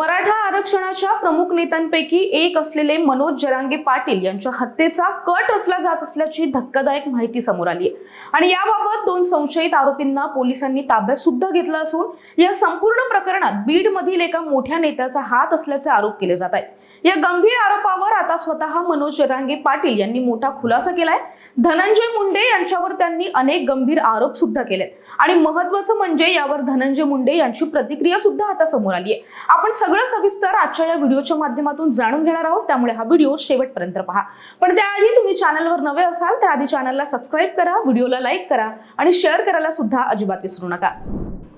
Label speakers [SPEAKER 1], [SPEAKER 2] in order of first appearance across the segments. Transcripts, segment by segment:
[SPEAKER 1] मराठा आरक्षणाच्या प्रमुख नेत्यांपैकी एक असलेले मनोज जरांगे पाटील यांच्या हत्येचा कट रचला जात असल्याची धक्कादायक माहिती समोर आली आहे. आणि याबाबत दोन संशयित आरोपींना पोलिसांनी ताब्यात सुद्धा घेतला असून या संपूर्ण प्रकरणात बीड मधील एका मोठ्या नेत्याचा हात असल्याचे आरोप केले जात आहेत. या गंभीर आरोपावर आता स्वतः मनोज जरांगे पाटील यांनी मोठा खुलासा केलाय. धनंजय मुंडे यांच्यावर त्यांनी अनेक गंभीर आरोप सुद्धा केलेत. आणि महत्वाचं म्हणजे यावर धनंजय मुंडे यांची प्रतिक्रिया सुद्धा आता समोर आली आहे. आपण सगळं सविस्तर आजच्या या व्हिडिओच्या माध्यमातून जाणून घेणार आहोत. त्यामुळे हा व्हिडिओ शेवटपर्यंत पहा. पण त्याआधी तुम्ही चॅनलवर नवे असाल तर आधी चॅनलला सबस्क्राईब करा व्हिडिओला लाईक करा आणि शेअर करायला सुद्धा अजिबात विसरू नका.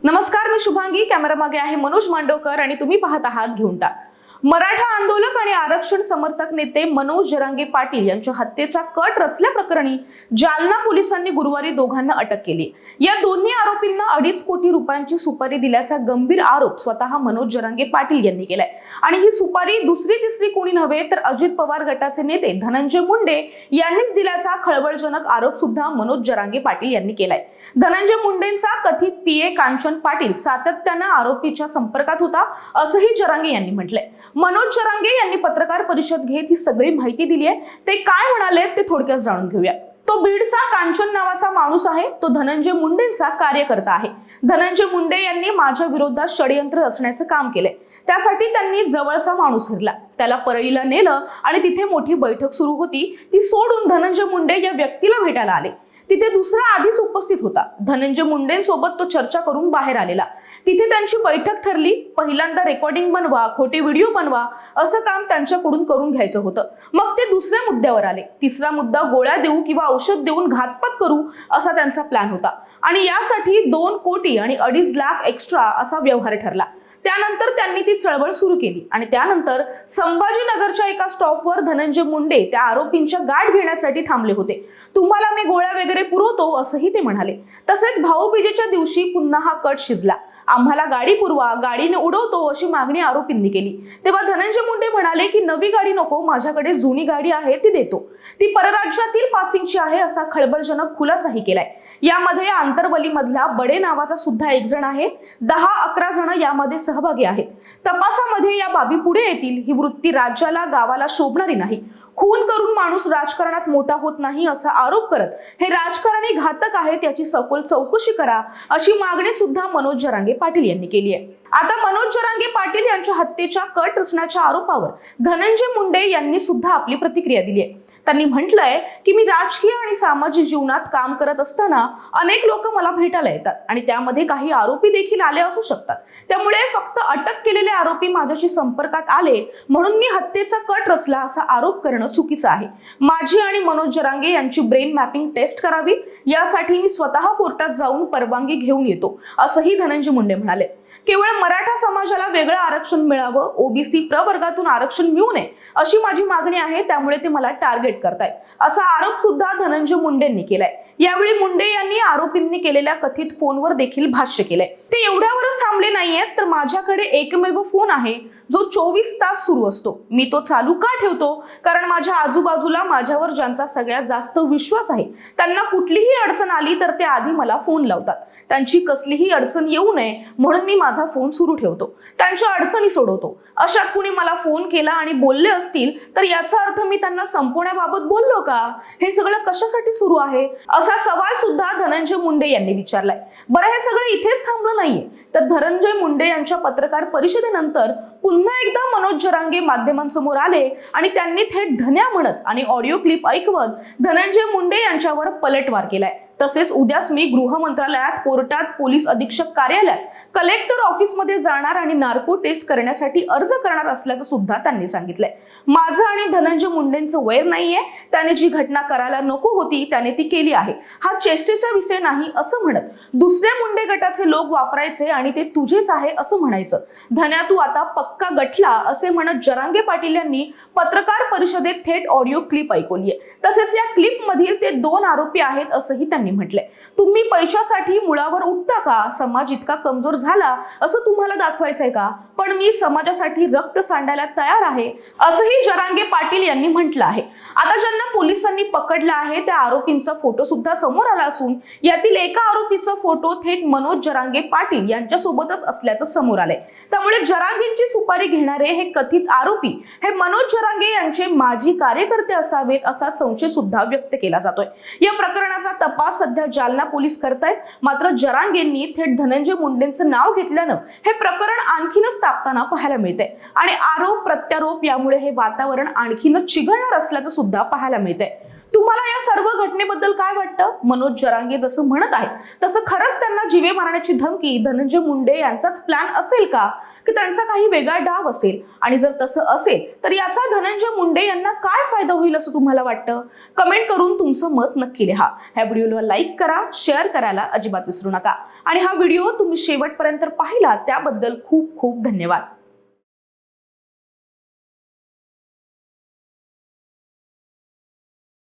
[SPEAKER 1] नमस्कार मी शुभांगी. कॅमेरा मागे आहे मनोज मांडवकर आणि तुम्ही पाहत आहात घेऊन टाक. मराठा आंदोलक आणि आरक्षण समर्थक नेते मनोज जरांगे पाटील यांच्या हत्येचा कट रचल्याप्रकरणी जालना पोलिसांनी गुरुवारी दोघांना अटक केली. या दोन्ही आरोपींना अडीच कोटी रुपयांची सुपारी दिल्याचा गंभीर आरोप स्वतः मनोज जरांगे पाटील यांनी केलाय. आणि ही सुपारी दुसरी तिसरी कोणी नव्हे तर अजित पवार गटाचे नेते धनंजय मुंडे यांनीच दिल्याचा खळबळजनक आरोप सुद्धा मनोज जरांगे पाटील यांनी केलाय. धनंजय मुंडेंचा कथित पीए कांचन पाटील सातत्यानं आरोपीच्या संपर्कात होता असंही जरांगे यांनी म्हटलंय. मनोज चरांगे यांनी पत्रकार परिषद घेत ही सगळी माहिती दिली आहे. ते काय म्हणाले ते थोडक्यात जाणून घेऊया. तो बीडचा कांचन नावाचा माणूस आहे. तो धनंजय मुंडेंचा कार्यकर्ता आहे. धनंजय मुंडे यांनी माझ्या विरोधात षडयंत्र रचण्याचं काम केलंय. त्यासाठी त्यांनी जवळचा माणूस हरला त्याला परळीला नेलं आणि तिथे मोठी बैठक सुरू होती. ती सोडून धनंजय मुंडे या व्यक्तीला भेटायला आले. तिथे दुसरा आधीच उपस्थित होता. धनंजय मुंडेंसोबत तो चर्चा करून बाहेर आलेला. तिथे त्यांची बैठक ठरली पहिल्यांदा रेकॉर्डिंग बनवा खोटे व्हिडिओ बनवा असं काम त्यांच्याकडून करून घ्यायचं होतं. मग ते दुसऱ्या मुद्द्यावर आले. तिसरा मुद्दा गोळ्या देऊ किंवा औषध देऊन घातपात करू असा त्यांचा प्लॅन होता. आणि यासाठी दोन कोटी आणि अडीच लाख एक्स्ट्रा असा व्यवहार ठरला. त्यानंतर त्यांनी ती चळवळ सुरू केली. आणि त्यानंतर संभाजीनगरच्या एका स्टॉपवर धनंजय मुंडे त्या आरोपींच्या गाठ घेण्यासाठी थांबले होते. तुम्हाला मी गोळ्या वगैरे पुरवतो असंही ते म्हणाले. तसेच भाऊबीजेच्या दिवशी पुन्हा हा कट शिजला. आम्हाला गाडी पुरवा गाडीने उडवतो अशी मागणी आरोपींनी केली. तेव्हा धनंजय मुंडे म्हणाले की नवी गाडी नको माझ्याकडे जुनी गाडी आहे ती देतो. ती परराज्यातील पासिंगची आहे असा खळबळजनक खुलासाही केलाय. यामध्ये आंतरवली मधल्या बडे नावाचा सुद्धा एक जण आहे. दहा अकरा जण यामध्ये सहभागी आहेत. तपासामध्ये या बाबी पुढे येतील. ही वृत्ती राज्याला गावाला शोभणारी नाही. खून करून माणूस राजकारणात मोठा होत नाही असा आरोप करत हे राजकारणी घातक आहेत याची सखोल चौकशी करा अशी मागणी सुद्धा मनोज जरांगे पाटील यांनी केली आहे. आता मनोज जरांगे यांच्या हत्येच्या कट रचण्याच्या आरोपावर धनंजय मुंडे यांनी सुद्धा आपली प्रतिक्रिया दिली आहे. त्यांनी म्हटलंय की मी राजकीय आणि सामाजिक जीवनात काम करत असताना अनेक लोक मला भेटायला येतात आणि त्यामध्ये काही आरोपी देखील आले असू शकतात. त्यामुळे फक्त अटक केलेले आरोपी माझ्याशी संपर्कात आले म्हणून मी हत्येचा कट रचला असा आरोप करणं चुकीचं आहे. माझी आणि मनोज जरांगे यांची ब्रेन मॅपिंग टेस्ट करावी. यासाठी मी स्वतः कोर्टात जाऊन परवानगी घेऊन येतो असंही धनंजय मुंडे म्हणाले. केवळ मराठा समाजाला वेगळं आरक्षण मिळावं ओबीसी प्रवर्गातून आरक्षण मिळू नये अशी माझी मागणी आहे त्यामुळे ते मला टार्गेट करतायत. असा आरोप सुद्धा धनंजय मुंडेंनी केलाय. यावेळी मुंडे यांनी आरोपींनी केलेल्या कथित फोनवर देखील भाष्य केलंय. ते एवढ्यावरच थांबले नाहीयेत तर माझ्याकडे एकमेव फोन आहे जो चोवीस तास सुरू असतो. मी तो चालू का ठेवतो? कारण माझ्या आजूबाजूला माझ्यावर ज्यांचा सगळ्यात जास्त विश्वास आहे त्यांना कुठलीही अडचण आली तर ते आधी मला फोन लावतात. त्यांची कसलीही अडचण येऊ नये म्हणून मी माझा फोन सुरू ठेवतो. त्यांच्या अडचणी सोडवतो. अशात कुणी मला फोन केला आणि बोलले असतील तर याचा अर्थ मी त्यांना संपवण्याबाबत बोललो का? हे सगळं कशासाठी सुरू आहे? असा सवाल सुद्धा धनंजय मुंडे यांनी विचारलाय. बरं हे सगळं इथेच थांबलं नाहीये. तर धनंजय मुंडे यांच्या पत्रकार परिषदेनंतर पुन्हा एकदा मनोज जरांगे माध्यमांसमोर आले आणि त्यांनी थेट धन्या म्हणत आणि ऑडिओ क्लिप ऐकवत धनंजय मुंडे यांच्यावर पलटवार केलाय. तसेच उद्याच मी गृह मंत्रालयात कोर्टात पोलीस अधीक्षक कार्यालयात कलेक्टर ऑफिसमध्ये जाणार आणि नार्को टेस्ट करण्यासाठी अर्ज करणार असल्याचं सुद्धा त्यांनी सांगितलंय. माझं आणि धनंजय मुंडेंचं वैर नाहीये. त्याने जी घटना करायला नको होती त्याने ती केली आहे. हा चेष्टेचा विषय नाही असं म्हणत. दुसऱ्या मुंडे गटाचे लोक वापरायचे आणि ते तुझेच आहे असं म्हणायचं. धन्या तू आता पक्का गठला असे म्हणत जरांगे पाटील यांनी पत्रकार परिषदेत थेट ऑडिओ क्लिप ऐकवली आहे तसेच या क्लिप मधील ते दोन आरोपी आहेत असंही त्यांनी म्हटलंय. तुम्ही पैशासाठी मुळावर उठता का? समाज इतका कमजोर झाला असं तुम्हाला दाखवायचंय का? पण मी समाजासाठी रक्त सांडायला तयार आहे असंही जरांगे पाटील यांनी म्हटलं आहे. आता ज्यांना पोलिसांनी पकडलं आहे त्या आरोपींचा फोटो सुद्धा समोर आला असून यातील एका आरोपीचा फोटो थेट मनोज जरांगे पाटील यांच्यासोबतच असल्याचं समोर आलंय. त्यामुळे जरांगेंची सुपारी घेणारे हे कथित आरोपी हे मनोज जरांगे यांचे माजी कार्यकर्ते असावेत असा संशय सुद्धा व्यक्त केला जातोय. या प्रकरणाचा तपास सध्या जालना पोलीस करतायत. मात्र जरांगेंनी थेट धनंजय मुंडेंचं नाव घेतल्यानं हे प्रकरण आणखीनच तापताना पाहायला मिळते आणि आरोप प्रत्यारोप यामुळे हे वातावरण आणखीनच चिघळणार असल्याचं सुद्धा पाहायला मिळतंय. तुम्हाला या सर्व घटनेबद्दल काय वाटतं? मनोज जरांगे जसं म्हणत आहेत तसं खरंच त्यांना जीवे मारण्याची धमकी धनंजय मुंडे यांचाच प्लॅन असेल का? की त्यांचा काही वेगळा डाव असेल. आणि जर तसं असेल तर याचा धनंजय मुंडे यांना काय फायदा होईल असं तुम्हाला वाटतं? कमेंट करून तुमचं मत नक्की लिहा. ह्या व्हिडिओला लाईक करा शेअर करायला अजिबात विसरू नका. आणि हा व्हिडिओ तुम्ही शेवटपर्यंत पाहिला त्याबद्दल खूप खूप धन्यवाद.